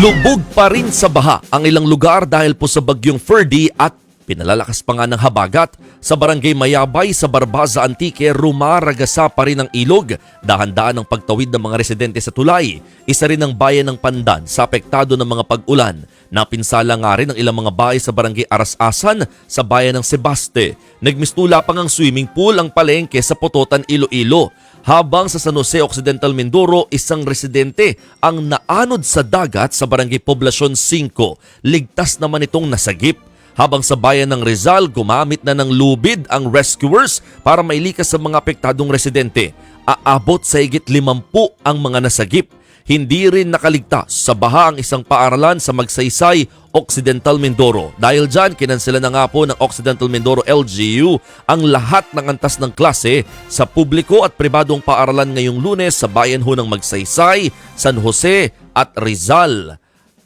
Lubog pa rin sa baha ang ilang lugar dahil po sa bagyong Ferdy at pinalalakas pa nga ng habagat. Sa barangay Mayabay sa Barbaza Antique, rumaragasa pa rin ang ilog. Dahan-daan ang pagtawid ng mga residente sa tulay. Isa rin ang bayan ng Pandan sa apektado ng mga pag-ulan. Napinsala nga rin ang ilang mga bahay sa barangay Arasasan sa bayan ng Sebaste. Nagmistula pa ngang swimming pool ang palengke sa Pototan, Iloilo. Habang sa San Jose Occidental Mindoro, isang residente ang naanod sa dagat sa barangay Poblacion 5. Ligtas naman itong nasagip. Habang sa bayan ng Rizal, gumamit na ng lubid ang rescuers para mailikas sa mga apektadong residente. Aabot sa higit 50 ang mga nasagip. Hindi rin nakaligtas sa baha ang isang paaralan sa Magsaysay, Occidental Mindoro. Dahil dyan, kinansela na nga po ng Occidental Mindoro LGU ang lahat ng antas ng klase sa publiko at pribadong paaralan ngayong lunes sa bayan ho ng Magsaysay, San Jose at Rizal.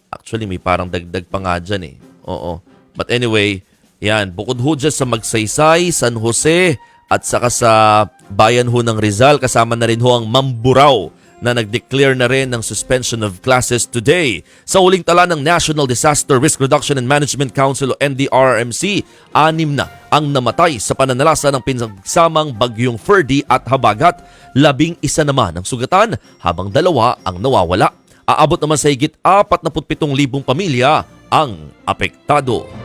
Actually, may parang dagdag pa nga dyan eh. Oo. But anyway, yan, bukod ho dyan sa Magsaysay, San Jose, at saka sa bayan ho ng Rizal, kasama na rin ho ang Mamburao na nag-declare na rin ng suspension of classes today. Sa huling tala ng National Disaster Risk Reduction and Management Council o NDRRMC, anim na ang namatay sa pananalasa ng pinagsamang bagyong Ferdy at Habagat. Labing isa naman ang sugatan habang dalawa ang nawawala. Aabot naman sa higit 47,000 pamilya ang apektado.